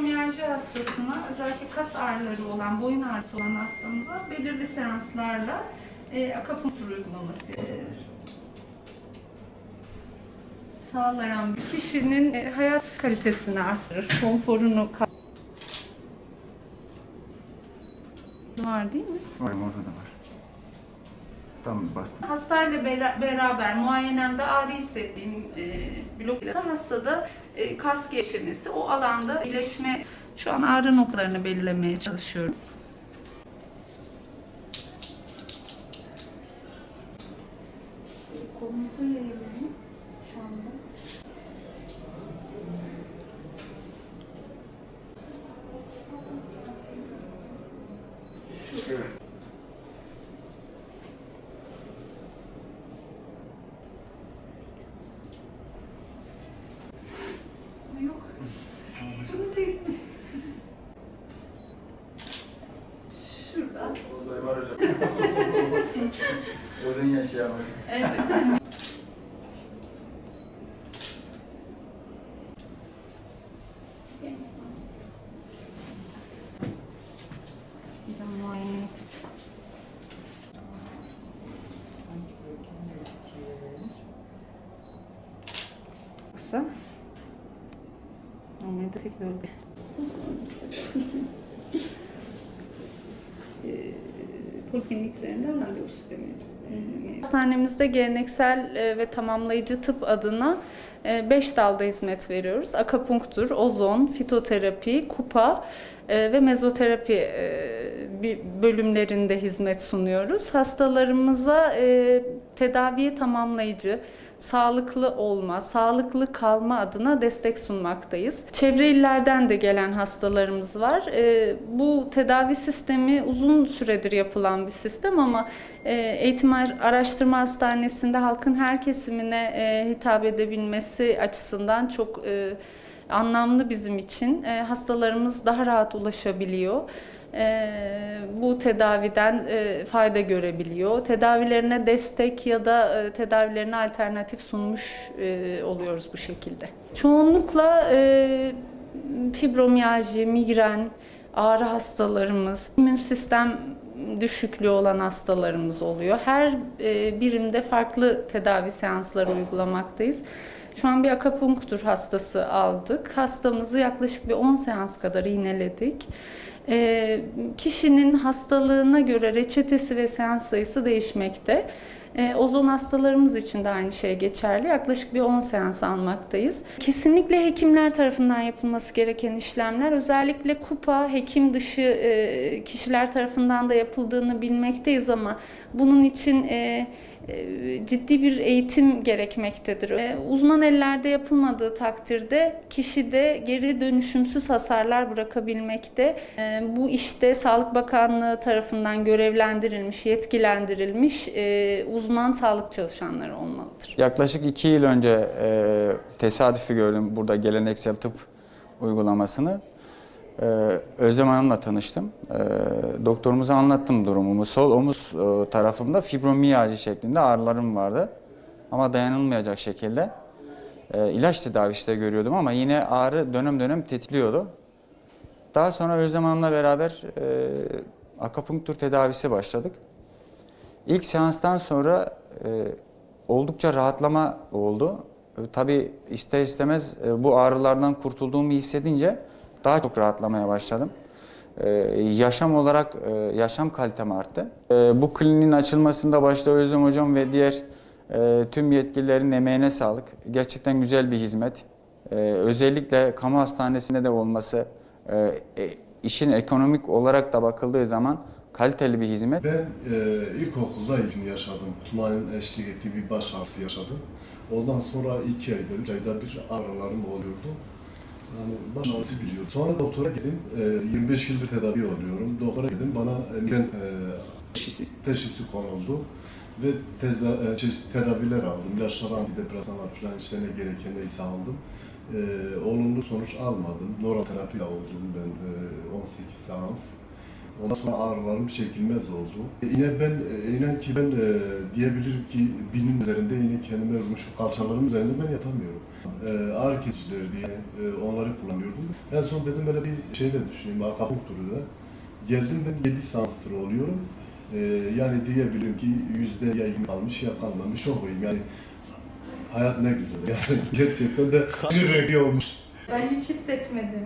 fibromiyalji hastasına özellikle kas ağrıları olan, boyun ağrısı olan hastamıza belirli seanslarla e, akupunktur uygulaması yapılır. Sağlayan bir kişinin e, hayat kalitesini arttırır, konforunu var değil mi? Var orada da var. Tam bastım. Hastayla bera- beraber muayenemde ağrı hissettiğim e, blokta hastada e, kas gevşemesi, o alanda iyileşme, şu an ağrı noktalarını belirlemeye çalışıyorum. Kolunuzu yayabilirim Şurada. Orada var hocam. Uzun yaşayan hocam. Evet. Bir de muayene edip. Yoksa normalde tek bölge. Poliklinik üzerinden randevu sistemi. Hastanemizde geleneksel e, ve tamamlayıcı tıp adına 5 dalda hizmet veriyoruz. Akapunktur, ozon, fitoterapi, kupa e, ve mezoterapi e, bölümlerinde hizmet sunuyoruz. Hastalarımıza e, tedaviye tamamlayıcı, sağlıklı olma, sağlıklı kalma adına destek sunmaktayız. Çevre illerden de gelen hastalarımız var. Ee, Bu tedavi sistemi uzun süredir yapılan bir sistem ama e, Eğitim Ar- Araştırma Hastanesi'nde halkın her kesimine e, hitap edebilmesi açısından çok e, anlamlı bizim için. E, Hastalarımız daha rahat ulaşabiliyor. Ee, bu tedaviden e, fayda görebiliyor. Tedavilerine destek ya da e, tedavilerine alternatif sunmuş e, oluyoruz bu şekilde. Çoğunlukla e, fibromiyalji, migren, ağrı hastalarımız, immün sistem düşüklüğü olan hastalarımız oluyor. Her e, birimde farklı tedavi seansları uygulamaktayız. Şu an bir akapunktur hastası aldık. Hastamızı yaklaşık bir 10 seans kadar iğneledik. E, kişinin hastalığına göre reçetesi ve seans sayısı değişmekte. E, ozon hastalarımız için de aynı şey geçerli. Yaklaşık bir 10 seans almaktayız. Kesinlikle hekimler tarafından yapılması gereken işlemler özellikle kupa hekim dışı e, kişiler tarafından da yapıldığını bilmekteyiz ama bunun için e, e, ciddi bir eğitim gerekmektedir. E, Uzman ellerde yapılmadığı takdirde kişide geri dönüşümsüz hasarlar bırakabilmekte. E, Bu işte Sağlık Bakanlığı tarafından görevlendirilmiş, yetkilendirilmiş e, uzman sağlık çalışanları olmalıdır. Yaklaşık iki yıl önce e, tesadüfi gördüm burada geleneksel tıp uygulamasını. E, Özlem Hanım'la tanıştım. E, doktorumuza anlattım durumumu. Sol omuz e, tarafımda fibromiyalji şeklinde ağrılarım vardı. Ama dayanılmayacak şekilde. E, ilaç tedavisi de görüyordum ama yine ağrı dönem dönem tetikliyordu. Daha sonra Özlem Hanım'la beraber e, akupunktur tedavisi başladık. İlk seanstan sonra e, oldukça rahatlama oldu. E, tabii ister istemez e, bu ağrılardan kurtulduğumu hissedince daha çok rahatlamaya başladım. E, yaşam olarak e, yaşam kalitem arttı. E, bu kliniğin açılmasında başta Özlem Hocam ve diğer e, tüm yetkililerin emeğine sağlık. Gerçekten güzel bir hizmet. E, özellikle kamu hastanesinde de olması, e, e, işin ekonomik olarak da bakıldığı zaman kaliteli bir hizmet. Ben e, ilkokulda ilgimi yaşadım. Uzmanın eşlik ettiği bir baş ağrısı yaşadım. Ondan sonra iki ayda, üç ayda bir ağrılarım oluyordu. Yani baş ağrısı biliyorum. Sonra doktora gittim. E, 25 yıldır tedavi oluyorum. Doktora gittim. Bana e, migren e, teşhisi, teşhisi konuldu. Ve tezda, e, çeşitli tedaviler aldım. İlaçlar, antidepresanlar falan işte ne gereken neyse aldım. E, olumlu sonuç almadım. Nöroterapi oldum ben e, 18 seans. Ondan sonra ağrılarım çekilmez oldu. E, Yine ben, e, inan ki ben e, diyebilirim ki binin üzerinde yine kendime vurmuş kalçalarım üzerinde ben yatamıyorum. E, ağrı kesicileri diye e, onları kullanıyordum. En son dedim böyle bir şey de düşüneyim, akupunkturu da. Geldim ben 7 sanstır oluyorum. E, yani diyebilirim ki yüzde ya 20 kalmış ya kalmamış iyiyim. Yani hayat ne güzel. Yani gerçekten de bir rengi olmuş. Ben hiç hissetmedim.